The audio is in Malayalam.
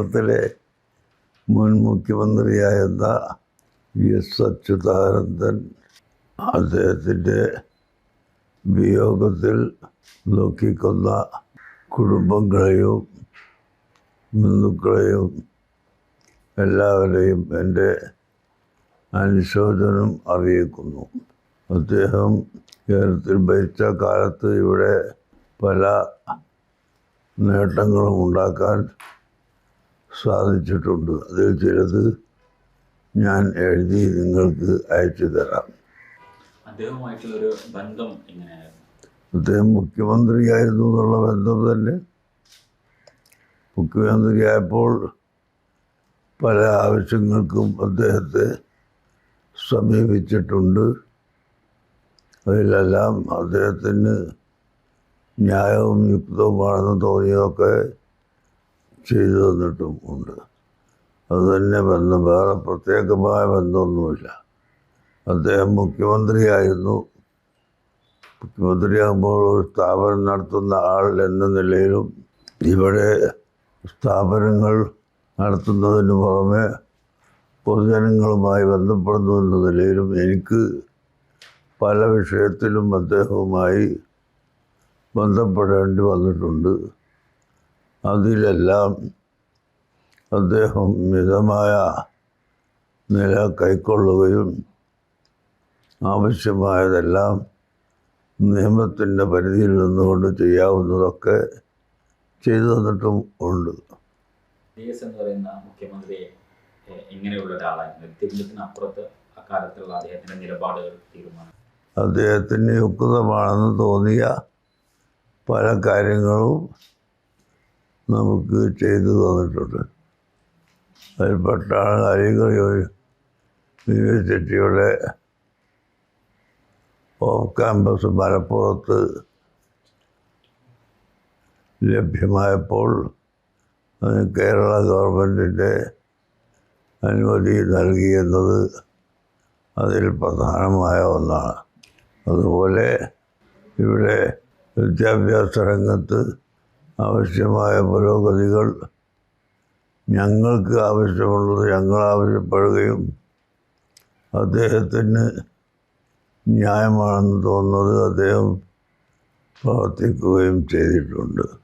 കേരളത്തിലെ മുൻ മുഖ്യമന്ത്രിയായിരുന്ന വി. എസ്. അച്യുതാനന്ദൻ അദ്ദേഹത്തിന്റെ വിയോഗത്തിൽ ദുഃഖിക്കുന്ന കുടുംബങ്ങളെയും ബന്ധുക്കളെയും എല്ലാവരെയും എന്റെ അനുശോചനം അറിയിക്കുന്നു. അദ്ദേഹം കേരളത്തിൽ ഭരിച്ച കാലത്ത് ഇവിടെ പല നേട്ടങ്ങളും ഉണ്ടാക്കാൻ സാധിച്ചിട്ടുണ്ട്. അതിൽ ചിലത് ഞാൻ എഴുതി നിങ്ങൾക്ക് അയച്ചു തരാം. അദ്ദേഹവുമായിട്ടുള്ള ഒരു ബന്ധം എങ്ങനെയായിരുന്നു? അദ്ദേഹം മുഖ്യമന്ത്രിയായിരുന്നു എന്നുള്ള ബന്ധം തന്നെ. മുഖ്യമന്ത്രിയായപ്പോൾ പല ആവശ്യങ്ങൾക്കും അദ്ദേഹത്തെ സമീപിച്ചിട്ടുണ്ട്. അതിലെല്ലാം അദ്ദേഹത്തിന് ന്യായവും യുക്തവുമാണെന്ന് തോന്നിയൊക്കെ ചെയ്തു തന്നിട്ടും ഉണ്ട്. അത് തന്നെ ബന്ധം വേറെ പ്രത്യേകമായ ബന്ധമൊന്നുമില്ല. അദ്ദേഹം മുഖ്യമന്ത്രിയായിരുന്നു. മുഖ്യമന്ത്രിയാകുമ്പോൾ ഒരു സ്ഥാപനം നടത്തുന്ന ആൾ എന്ന നിലയിലും ഇവിടെ സ്ഥാപനങ്ങൾ നടത്തുന്നതിന് പുറമെ പൊതുജനങ്ങളുമായി ബന്ധപ്പെടുന്നു എന്ന നിലയിലും എനിക്ക് പല വിഷയത്തിലും അദ്ദേഹവുമായി ബന്ധപ്പെടേണ്ടി വന്നിട്ടുണ്ട്. അതിലെല്ലാം അദ്ദേഹം മിതമായ നില കൈക്കൊള്ളുകയും ആവശ്യമായതെല്ലാം നിയമത്തിന്റെ പരിധിയിൽ നിന്നുകൊണ്ട് ചെയ്യാവുന്നതൊക്കെ ചെയ്തു തന്നിട്ടും ഉണ്ട്. എന്ന് പറയുന്ന മുഖ്യമന്ത്രിയെ ഒരാളായിരുന്നു. അക്കാലത്തുള്ള നിലപാടുകൾ തീരുമാനം. അദ്ദേഹത്തിന് യുക്തമാണെന്ന് തോന്നിയ പല കാര്യങ്ങളും നമുക്ക് ചെയ്തു തന്നിട്ടുണ്ട്. അതിൽപ്പെട്ടാണ് അലിഗഡ് യൂണിവേഴ്സിറ്റിയുടെ ഓഫ് ക്യാമ്പസ് മലപ്പുറത്ത് ലഭ്യമായപ്പോൾ കേരള ഗവൺമെന്റിന്റെ അനുമതി നൽകിയെന്നത് അതിൽ പ്രധാനമായ ഒന്നാണ്. അതുപോലെ ഇവിടെ വിദ്യാഭ്യാസ രംഗത്ത് ആവശ്യമായ പുരോഗതികൾ ഞങ്ങൾക്ക് ആവശ്യമുള്ളത് ഞങ്ങൾ ആവശ്യപ്പെടുകയും അദ്ദേഹത്തിന് ന്യായമാണെന്ന് തോന്നുന്നത് അദ്ദേഹം പ്രവർത്തിക്കുകയും ചെയ്തിട്ടുണ്ട്.